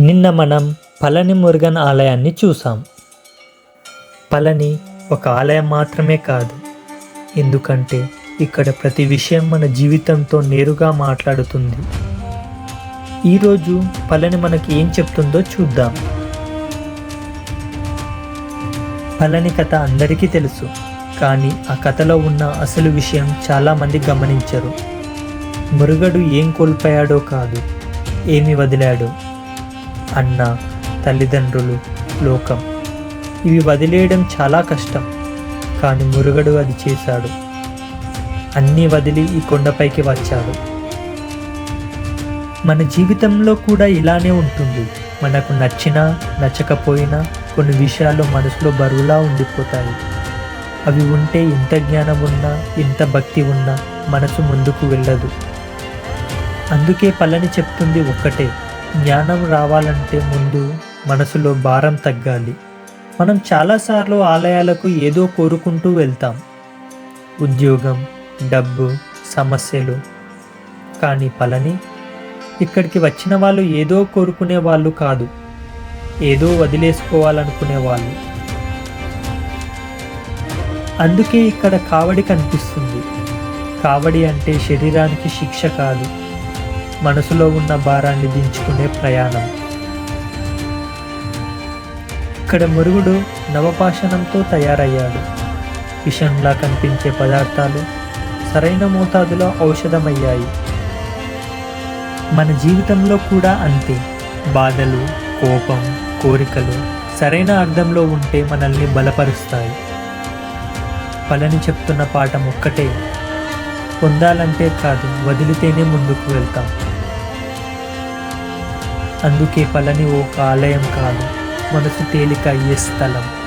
నిన్న మనం పళని మురుగన్ ఆలయాన్ని చూసాం. పళని ఒక ఆలయం మాత్రమే కాదు. ఎందుకంటే ఇక్కడ ప్రతి విషయం మన జీవితంతో నేరుగా మాట్లాడుతుంది. ఈరోజు పళని మనకి ఏం చెప్తుందో చూద్దాం. పళని కథ అందరికీ తెలుసు కానీ ఆ కథలో ఉన్న అసలు విషయం చాలామంది గమనించరు. మురుగడు ఏం కోల్పోయాడో కాదు ఏమి వదిలాడో. అన్న తల్లిదండ్రులు లోకం. ఇవి వదిలేయడం చాలా కష్టం కానీ మురుగడు అది చేశాడు. అన్నీ వదిలి ఈ కొండపైకి వచ్చాడు. మన జీవితంలో కూడా ఇలానే ఉంటుంది. మనకు నచ్చినా నచ్చకపోయినా కొన్ని విషయాలు మనసులో బరువులా ఉండిపోతాయి. అవి ఉంటే ఎంత జ్ఞానం ఉన్నా ఎంత భక్తి ఉన్నా మనసు ముందుకు వెళ్ళదు. అందుకే పల్లని చెప్తుంది ఒక్కటే జ్ఞానం రావాలంటే ముందు మనసులో భారం తగ్గాలి. మనం చాలాసార్లు ఆలయాలకు ఏదో కోరుకుంటూ వెళ్తాం. ఉద్యోగం డబ్బు సమస్యలు. కానీ పలని ఇక్కడికి వచ్చిన వాళ్ళు ఏదో కోరుకునే వాళ్ళు కాదు. ఏదో వదిలేసుకోవాలనుకునే వాళ్ళు. అందుకే ఇక్కడ కావడి కనిపిస్తుంది. కావడి అంటే శరీరానికి శిక్ష కాదు. మనసులో ఉన్న భారాన్ని దించుకునే ప్రయాణం. ఇక్కడ మురుగుడు నవపాషణంతో తయారయ్యాడు. విషంలా కనిపించే పదార్థాలు సరైన మోతాదులో ఔషధమయ్యాయి. మన జీవితంలో కూడా అంతే. బాధలు కోపం కోరికలు సరైన అర్థంలో ఉంటే మనల్ని బలపరుస్తాయి. పలని చెప్తున్న పాఠం ఒక్కటే. పొందాలంటే కాదు వదిలితేనే ముందుకు వెళ్తాం. అందుకే పలని ఒక ఆలయం కాదు మనసు తేలిక అయ్యే స్థలం.